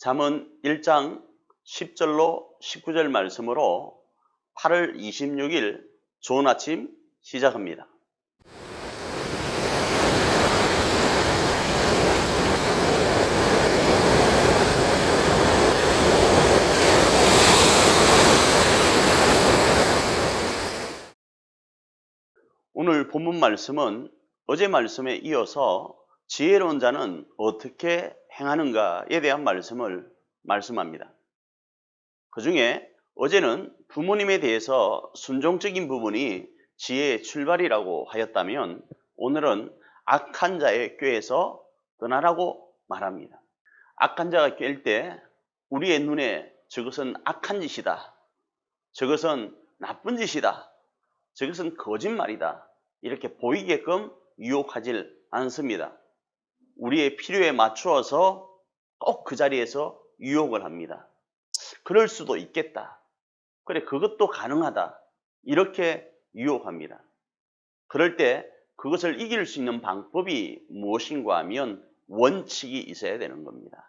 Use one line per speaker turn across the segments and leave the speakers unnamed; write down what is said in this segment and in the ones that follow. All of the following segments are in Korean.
잠언 1장 10절로 19절 말씀으로 8월 26일 좋은 아침 시작합니다. 오늘 본문 말씀은 어제 말씀에 이어서 지혜로운 자는 어떻게 행하는가에 대한 말씀을 말씀합니다. 그 중에 어제는 부모님에 대해서 순종적인 부분이 지혜의 출발이라고 하였다면 오늘은 악한 자의 꾀에서 떠나라고 말합니다. 악한 자가 꾀일 때 우리의 눈에 저것은 악한 짓이다. 저것은 나쁜 짓이다. 저것은 거짓말이다. 이렇게 보이게끔 유혹하질 않습니다. 우리의 필요에 맞추어서 꼭 그 자리에서 유혹을 합니다. 그럴 수도 있겠다. 그래, 그것도 가능하다. 이렇게 유혹합니다. 그럴 때 그것을 이길 수 있는 방법이 무엇인가 하면 원칙이 있어야 되는 겁니다.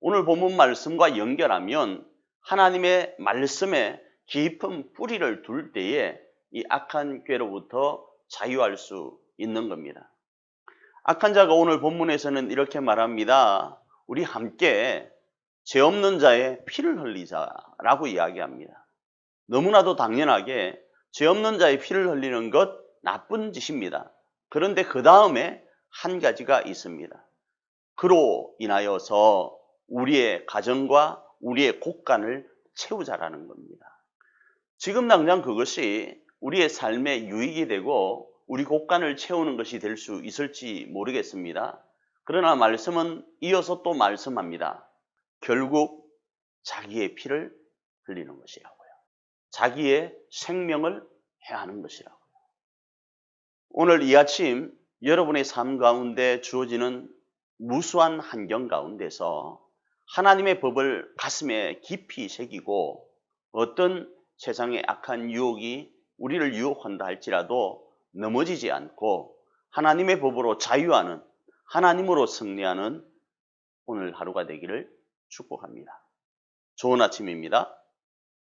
오늘 본문 말씀과 연결하면 하나님의 말씀에 깊은 뿌리를 둘 때에 이 악한 꾀로부터 자유할 수 있는 겁니다. 악한 자가 오늘 본문에서는 이렇게 말합니다. 우리 함께 죄 없는 자의 피를 흘리자라고 이야기합니다. 너무나도 당연하게 죄 없는 자의 피를 흘리는 것 나쁜 짓입니다. 그런데 그 다음에 한 가지가 있습니다. 그로 인하여서 우리의 가정과 우리의 곳간을 채우자라는 겁니다. 지금 당장 그것이 우리의 삶에 유익이 되고 우리 곳간을 채우는 것이 될 수 있을지 모르겠습니다. 그러나 말씀은 이어서 또 말씀합니다. 결국 자기의 피를 흘리는 것이라고요. 자기의 생명을 해하는 것이라고요. 오늘 이 아침 여러분의 삶 가운데 주어지는 무수한 환경 가운데서 하나님의 법을 가슴에 깊이 새기고 어떤 세상의 악한 유혹이 우리를 유혹한다 할지라도 넘어지지 않고 하나님의 법으로 자유하는 하나님으로 승리하는 오늘 하루가 되기를 축복합니다. 좋은 아침입니다.